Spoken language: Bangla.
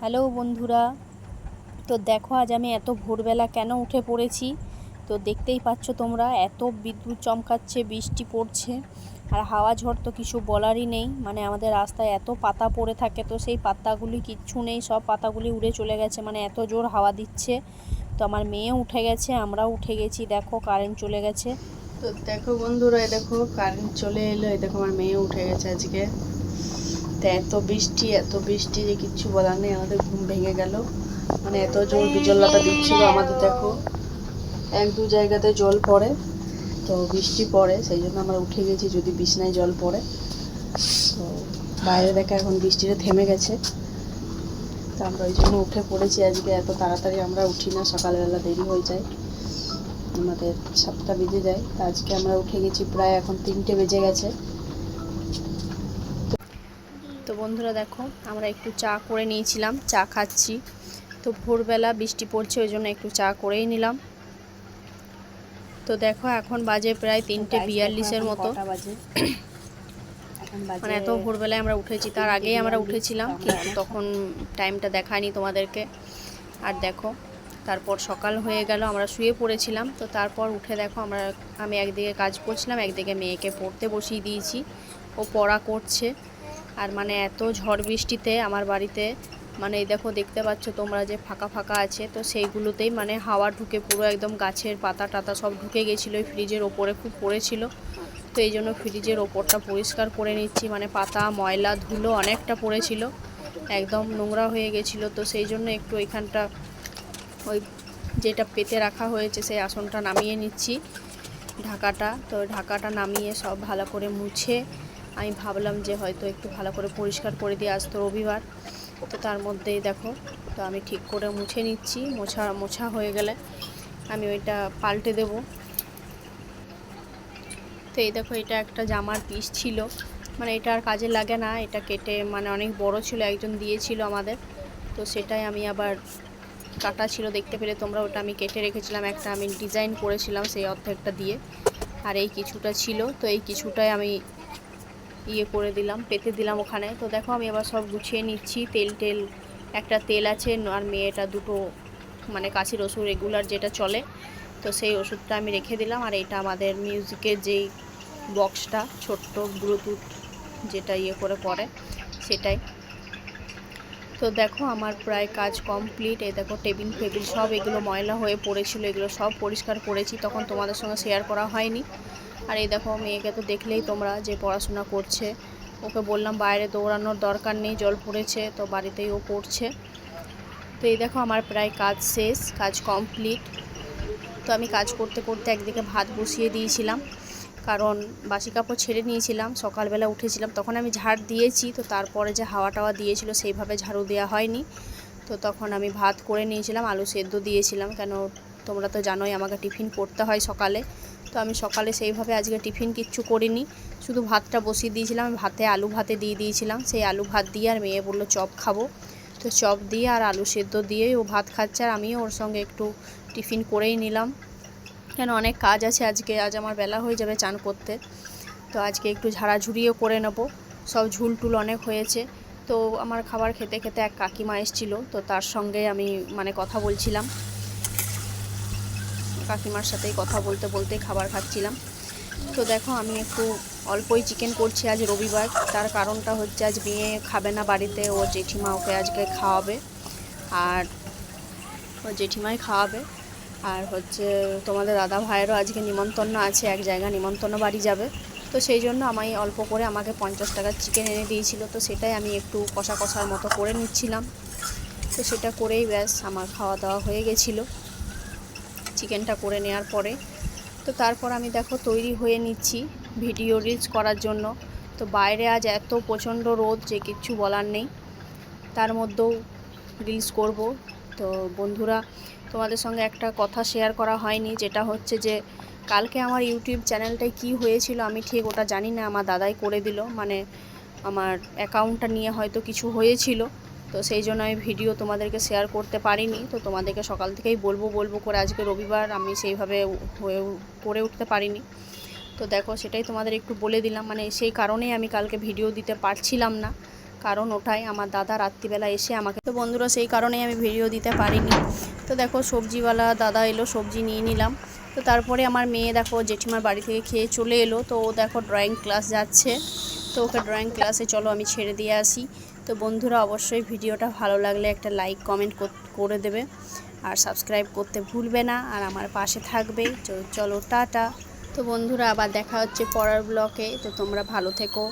হ্যালো বন্ধুরা, তো দেখো আজ আমি এত ভোরবেলা কেন উঠে পড়েছি? তো দেখতেই পাচ্ছ তোমরা, এত বিদ্যুৎ চমকাচ্ছে, বৃষ্টি পড়ছে, আর হাওয়া ঝড় তো কিছু বলারই নেই। মানে আমাদের রাস্তায় এত পাতা পড়ে থাকে, তো সেই পাতাগুলি কিচ্ছু নেই, সব পাতাগুলি উড়ে চলে গেছে মানে এত জোর হাওয়া দিচ্ছে। তো আমার মেয়ে উঠে গেছে, আমরাও উঠে গেছি, দেখো কারেন্ট চলে গেছে। তো দেখো বন্ধুরা দেখো কারেন্ট চলে এলো দেখো আমার মেয়ে উঠে গেছে আজকে। তো এত বৃষ্টি এত বৃষ্টি যে কিচ্ছু বলার নেই, আমাদের ঘুম ভেঙে গেল। মানে এত জোর বিজল্লাটা দিচ্ছিল আমাদের, দেখো। এক দু জায়গাতে জল পড়ে, তো বৃষ্টি পড়ে, সেই জন্য আমরা উঠে গেছি যদি বিছনায় জল পড়ে। তো বাইরে দেখে এখন বৃষ্টিটা থেমে গেছে। তো আমরা ওই জন্য উঠে পড়েছি আজকে, এত তাড়াতাড়ি আমরা উঠি না, সকালবেলা দেরি হয়ে যায়। আমাদের সাতটা বেজে যায়, তো আজকে আমরা উঠে গেছি প্রায় এখন তিনটে বেজে গেছে। তো বন্ধুরা দেখো আমরা একটু চা করে নিয়েছিলাম চা খাচ্ছি। তো ভোরবেলা বৃষ্টি পড়ছে ওই জন্য একটু চা করেই নিলাম। তো দেখো এখন বাজে প্রায় তিনটে বিয়াল্লিশের মতো। মানে এত ভোরবেলায় আমরা উঠেছি তার আগেই আমরা উঠেছিলাম কিন্তু তখন টাইমটা দেখায়নি তোমাদেরকে। আর দেখো তারপর সকাল হয়ে গেল আমরা শুয়ে পড়েছিলাম। তো তারপর উঠে দেখো আমরা আমি একদিকে কাজ করছিলাম একদিকে মেয়েকে পড়তে বসিয়ে দিয়েছি। ও পড়া করছে। আর মানে এত ঝড় বৃষ্টিতে আমার বাড়িতে মানে এই দেখো দেখতে পাচ্ছ তোমরা যে ফাঁকা ফাঁকা আছে, তো সেইগুলোতেই মানে হাওয়া ঢুকে পুরো একদম গাছের পাতা টাতা সব ঢুকে গেছিল ওই ফ্রিজের ওপরে খুব পড়েছিল। তো এই জন্য ফ্রিজের ওপরটা পরিষ্কার করে নিচ্ছি মানে পাতা, ময়লা, ধুলো অনেকটা পড়েছিল, একদম নোংরা হয়ে গেছিল। তো সেই জন্য একটু ওইখানটা ওই যেটা পেতে রাখা হয়েছে সেই আসনটা নামিয়ে নিচ্ছি, ঢাকাটা। তো ঢাকাটা নামিয়ে সব ভালো করে মুছে আমি ভাবলাম যে হয়তো একটু ভালো করে পরিষ্কার করে দিয়ে আসতো রবিবার। তো তার মধ্যেই দেখো, তো আমি ঠিক করে মুছে নিচ্ছি, মোছা মোছা হয়ে গেলে আমি ওইটা পাল্টে দেবো। তো এই দেখো, এটা একটা জামার পিস ছিল। মানে এটা আর কাজে লাগে না, এটা কেটে মানে অনেক বড় ছিল, একজন দিয়েছিল আমাদের। তো সেটাই আমি আবার কাটা ছিল, দেখতে পেলে তোমরা ওটা আমি কেটে রেখেছিলাম, একটা আমি ডিজাইন করেছিলাম সেই অর্ধেকটা দিয়ে। আর এই কিছুটা ছিল, তো এই কিছুটাই আমি ইয়ে করে দিলাম, পেতে দিলাম ওখানে। তো দেখো আমি আবার সব গুছিয়ে নিচ্ছি, তেল টেল, একটা তেল আছে আর মেয়েটা দুটো মানে কাশির ওষুধ রেগুলার যেটা চলে, তো সেই ওষুধটা আমি রেখে দিলাম। আর এটা আমাদের মিউজিকের যেই বক্সটা ছোট্ট ব্লুটুথ যেটা ইয়ে করে পড়ে সেটাই। তো দেখো আমার প্রায় কাজ কমপ্লিট এই দেখো টেবিল ফেবিল সব, এগুলো ময়লা হয়ে পড়েছিল, এগুলো সব পরিষ্কার করেছি। তখন তোমাদের সঙ্গে শেয়ার করা হয়নি। আর এই দেখো মেয়েকে তো দেখলেই তোমরা যে পড়াশোনা করছে। ওকে বললাম, বাইরে দৌড়ানোর দরকার নেই, জল পড়েছে, তো বাড়িতেই ও পড়ছে। তো এই দেখো আমার প্রায় কাজ শেষ, কাজ কমপ্লিট। তো আমি কাজ করতে করতে একদিকে ভাত বসিয়ে দিয়েছিলাম, কারণ বাসি কাপড় ছেড়ে নিয়েছিলাম, সকালবেলা উঠেছিলাম, তখন আমি ঝাড় দিয়েছি, তো তারপরে যে হাওয়া টাওয়া দিয়েছিল সেইভাবে ঝাড়ু দেওয়া হয়নি। তো তখন আমি ভাত করে নিয়েছিলাম, আলু সেদ্ধ দিয়েছিলাম, কেন তোমরা তো জানোই আমাকে টিফিন করতে হয় সকালে। তো আমি সকালে সেইভাবে আজকে টিফিন কিচ্ছু করিনি। শুধু ভাতটা বসিয়ে দিয়েছিলাম, ভাতে আলু ভাতে দিয়ে দিয়েছিলাম। সেই আলু ভাত দিয়ে আর মেয়ে বলল, চপ খাব। তো চপ দিয়ে আর আলু সেদ্ধ দিয়েই ও ভাত খাচ্ছে আর আমিও ওর সঙ্গে একটু টিফিন করেই নিলাম। কেন, অনেক কাজ আছে আজকে। আজ আমার বেলা হয়ে যাবে চান করতে। তো আজকে একটু ঝাড়াঝুড়িও করে নেব। সব ঝুল টুল অনেক হয়েছে। তো আমার খাবার খেতে খেতে এক কাকিমা এসেছিল। তো তার সঙ্গে আমি মানে কথা বলছিলাম। কাকিমার সাথেই কথা বলতে বলতে খাবার খাচ্ছিলাম। তো দেখো, আমি একটু অল্পই চিকেন করছি আজ রবিবার। তার কারণটা হচ্ছে আজ মেয়ে খাবে না বাড়িতে, ও জেঠিমা ওকে আজকে খাওয়াবে। আর ও জেঠিমাই খাওয়াবে। আর হচ্ছে তোমাদের দাদা ভাইয়েরও আজকে নিমন্ত্রণ আছে, এক জায়গা নিমন্ত্রণ বাড়ি যাবে। তো সেই জন্য আমি অল্প করে আমাকে পঞ্চাশ টাকার চিকেন এনে দিয়েছিল। তো সেটাই আমি একটু কষা কষার মতো করে নিচ্ছিলাম। তো সেটা করেই ব্যাস আমার খাওয়া দাওয়া হয়ে গেছিল। চিকেনটা করে নেওয়ার পরে। তো তারপর আমি দেখো তৈরি হয়ে নিচ্ছি ভিডিও রিলস করার জন্য। তো বাইরে আজ এত প্রচণ্ড রোদ যে কিচ্ছু বলার নেই। তার মধ্যেও রিলস করব। তো বন্ধুরা, তোমাদের সঙ্গে একটা কথা শেয়ার করা হয়নি, যেটা হচ্ছে যে কালকে আমার ইউটিউব চ্যানেলটায় কি হয়েছিল আমি ঠিক ওটা জানি না, আমার দাদাই করে দিল। মানে আমার অ্যাকাউন্টটা নিয়ে হয়তো কিছু হয়েছিল। তো সেই জন্য আমি ভিডিও তোমাদেরকে শেয়ার করতে পারিনি। তো তোমাদেরকে সকাল থেকেই বলব বলব করে আজকে রবিবার আমি সেইভাবে হয়ে করে উঠতে পারিনি। তো দেখো সেটাই তোমাদের একটু বলে দিলাম। মানে সেই কারণেই আমি কালকে ভিডিও দিতে পারছিলাম না। কারণ ওটাই আমার দাদা রাত্রিবেলা এসে আমাকে তো বন্ধুরা সেই কারণেই আমি ভিডিও দিতে পারিনি। তো দেখো সবজিওয়ালা দাদা এলো, সবজি নিয়ে নিলাম। তো তারপরে আমার মেয়ে দেখো জেঠিমার বাড়ি থেকে খেয়ে চলে এলো। তো ও দেখো ড্রয়িং ক্লাস যাচ্ছে। তো ওকে ড্রয়িং ক্লাসে চলো আমি ছেড়ে দিয়ে আসি। তো বন্ধুরা অবশ্যই ভিডিওটা ভালো লাগলে একটা লাইক কমেন্ট করে দেবে। আর সাবস্ক্রাইব করতে ভুলবে না। আর আমার পাশে থাকবে। চলো, টাটা। তো বন্ধুরা আবার দেখা হচ্ছে পরের ব্লকে তো তোমরা ভালো থেকো।